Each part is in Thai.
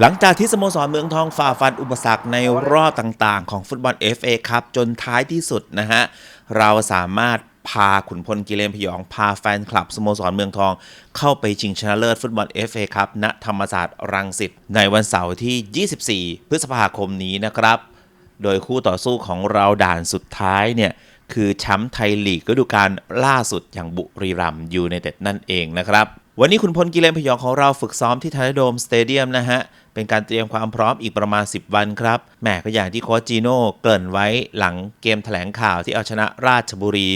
หลังจากที่สโมสรเมืองทองฝ่าฟันอุปสรรคในรอบต่างๆ ของฟุตบอล FA ครับจนท้ายที่สุดนะฮะ เราสามารถพาขุนพลกิเลนพยองพาแฟนคลับสโมสรเมืองทอง เข้าไปชิงชนะเลิศฟุตบอล FA ครับณธรรมศาสตร์รังสิตในวันเสาร์ที่ 24 พฤษภาคมนี้นะครับ โดยคู่ต่อสู้ของเราด่านสุดท้ายเนี่ยคือแชมป์ไทยลีกฤดูกาลล่าสุดอย่างบุรีรัมย์ยูไนเต็ดนั่นเองนะครับ วันนี้คุณพลกิเลนพยองของเราฝึกซ้อมที่ไทยโดมสเตเดียมนะฮะ เป็นการเตรียมความพร้อมอีกประมาณ 10 วันครับแหมก็อย่างที่โค้ชจีโน่เกริ่นไว้หลังเกมแถลงข่าวที่เอาชนะราชบุรี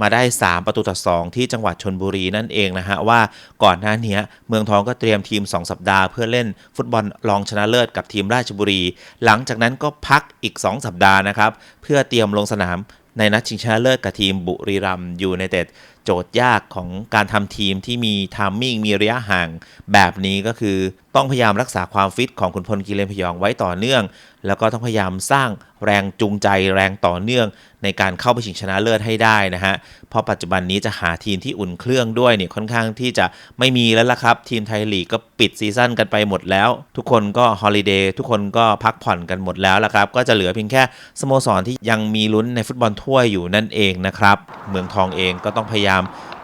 มาได้ 3 ประตูต่อ 2 ที่จังหวัดชนบุรีนั่นเองนะฮะว่าก่อนหน้านี้เมืองทองก็เตรียมทีม 2 สัปดาห์เพื่อเล่นฟุตบอลรองชนะเลิศกับทีมราชบุรี หลังจากนั้นก็พักอีก 2 สัปดาห์นะครับเพื่อเตรียมลงสนามในนัดชิงชนะเลิศกับทีมบุรีรัมย์ยูไนเต็ด โจทย์ยากของการทำทีมที่มีทามมิ่งมีระยะห่าง แบบนี้ก็คือต้องพยายามรักษาความฟิตของคุณพลกิเลนพยองไว้ต่อเนื่อง แล้วก็ต้องพยายามสร้างแรงจูงใจแรงต่อเนื่อง ในการเข้าไปชิงชนะเลิศให้ได้นะฮะ เพราะปัจจุบันนี้จะหาทีมที่อุ่นเครื่องด้วยเนี่ยค่อนข้างที่จะไม่มีแล้วล่ะครับ ทีมไทยลีกก็ปิดซีซั่นกันไปหมดแล้ว ทุกคนก็ฮอลิเดย์ทุกคนก็พักผ่อนกันหมดแล้วล่ะครับ ก็จะเหลือเพียงแค่สโมสรที่ยังมีลุ้นในฟุตบอลถ้วยอยู่นั่นเองนะครับเมืองทองเองก็ต้องพยายาม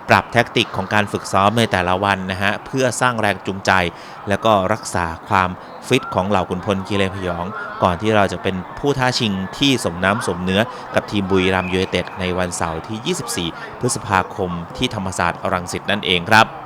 ปรับแท็กติกของการฝึกซ้อมในแต่ละวันนะฮะ เพื่อสร้างแรงจูงใจ แล้วก็รักษาความฟิตของเหล่าขุนพลกีเลนพยอง ก่อนที่เราจะเป็นผู้ท้าชิงที่สมน้ำสมเนื้อกับทีมบุรีรัมย์ยูไนเต็ดในวันเสาร์ที่ 24 พฤษภาคมที่ธรรมศาสตร์รังสิตนั่นเองครับ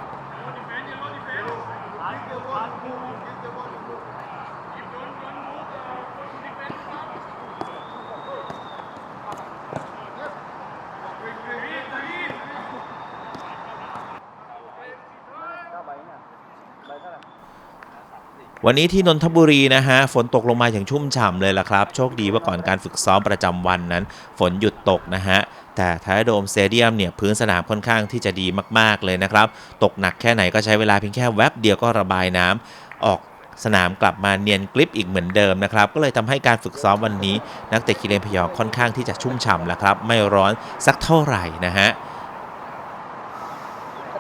วันนี้ที่นนทบุรีนะฮะฝนตกลงมาอย่างชุ่มฉ่ำเลยล่ะครับ โชคดีว่าก่อนการฝึกซ้อมประจำวันนั้น ฝนหยุดตกนะฮะแต่ไทยโดมสเตเดียมเนี่ยพื้นสนามค่อนข้างที่จะดีมากๆเลยนะครับ ตกหนักแค่ไหนก็ใช้เวลาเพียงแค่แวบเดียวก็ระบายน้ำออกสนามกลับมาเนียนกลิปอีกเหมือนเดิมนะครับ ก็เลยทำให้การฝึกซ้อมวันนี้ นักเตะกิเลนพยองค่อนข้างที่จะชุ่มฉ่ำแล้วครับ ไม่ร้อนสักเท่าไหร่นะฮะ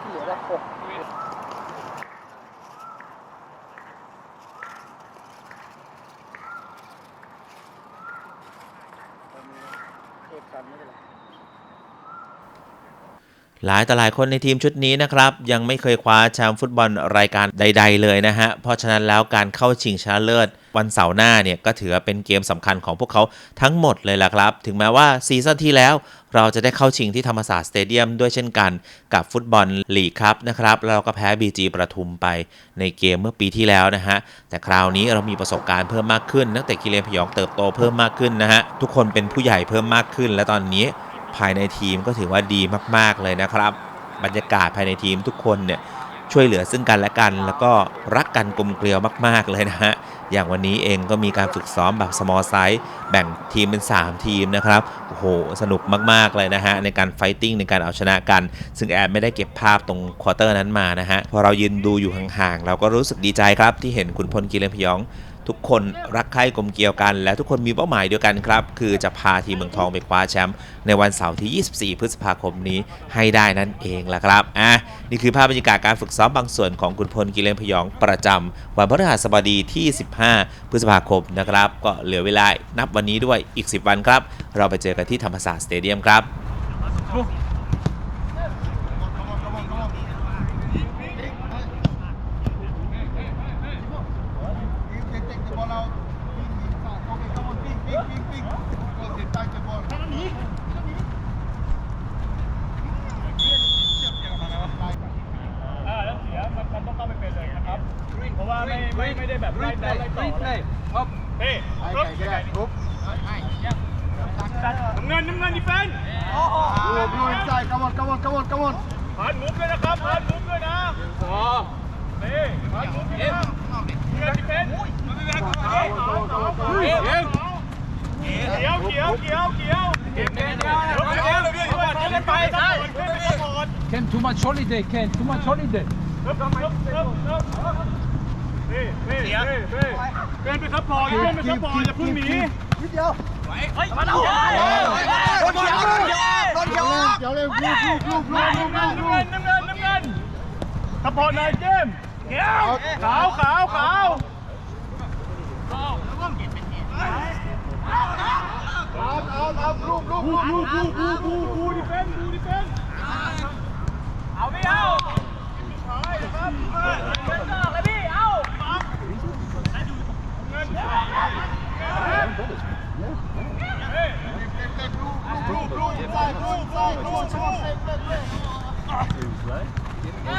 ที่เหลือได้หกเอ กันไม่เป็นไรหลายต่อหลายคนในทีมชุดนี้นะครับ ยังไม่เคยคว้าแชมป์ฟุตบอลรายการใด ๆ เลยนะฮะ เพราะฉะนั้นแล้วการเข้าชิงชนะเลิศ วันเสาร์หน้าเนี่ยก็ถือเป็นเกมสำคัญของพวกเขาทั้งหมดเลยล่ะครับ ถึงแม้ว่าซีซั่นที่แล้วเราจะได้เข้าชิงที่ธรรมศาสตร์สเตเดียมด้วยเช่นกันกับฟุตบอลลีกครับนะครับแล้วเราก็แพ้ BG ประทุมไปในเกมเมื่อปีที่แล้วนะฮะ แต่คราวนี้เรามีประสบการณ์เพิ่มมากขึ้น นักเตะกิเลนพยองเติบโตเพิ่มมากขึ้นนะฮะ ทุกคนเป็นผู้ใหญ่เพิ่มมากขึ้น และตอนนี้ภายในทีมก็ถือว่าดีมากๆเลยนะครับ บรรยากาศภายในทีมทุกคนเนี่ย ช่วยเหลือซึ่งกันและกัน แล้วก็รักกันกลมเกลียวมาก ๆ เลยนะฮะ อย่างวันนี้เองก็มีการฝึกซ้อมแบบสมอลไซส์แบ่งทีมเป็น 3 ทีมนะครับ โอ้โห สนุกมาก ๆ เลยนะฮะ ในการไฟติ้งในการเอาชนะกัน ซึ่งแอดไม่ได้เก็บภาพตรงควอเตอร์นั้นมานะฮะ พอเรายืนดูอยู่ห่าง ๆ เราก็รู้สึกดีใจครับที่เห็นคุณพลกิเลนพยอง ทุกคนรักใคร่กลมเกลียวกัน และทุกคนมีเป้าหมายเดียวกันครับ คือจะพาทีมเมืองทองไปคว้าแชมป์ในวันเสาร์ที่ 24 พฤษภาคมนี้ให้ได้นั่นเองล่ะครับอะนี่คือภาพบรรยากาศการฝึกซ้อมบางส่วนของคุณพลกิเลนพยองประจำวันพฤหัสบดีที่ 15 พฤษภาคมนะครับ ก็เหลือเวลานับวันนี้ด้วยอีก 10 วันครับ เราไปเจอกันที่ธรรมศาสตร์สเตเดียมครับ นน้ำเงินดิเฟนโอ้โหรวมรวมใจกำมอนกำมอนกำมอนกำมอนผ่านมุกเลยนะครับผ่านมุกเลยนะพอนี่ผ่านมุกเลยนะเงินดิเฟนเอ็มเอ็มเอ็มเขียวเขียวเขียวเขียวเอ็มเอ็มเอ็มเอ็มไปไป Ken too much holiday Ken too much holiday เริ่มเริ่มเริ่มเริ่มเฮ้เฮ้เฮ้เฮ้เป็นไปซัพพอร์ตเป็นไปซัพพอร์ตอย่าพึ่งหนีนิดเดียว เดี๋ยวเร็วลูกลูกลูกลูกลูกลูกสปอร์ตนายเจมขาวขาวขาวเอาเอาเอาลูกลูกลูกลูกลูกลูกลูกดิเฟนดูดิเฟนเอาไม่เอา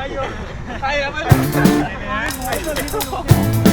ใครอะไม่ใครเลยน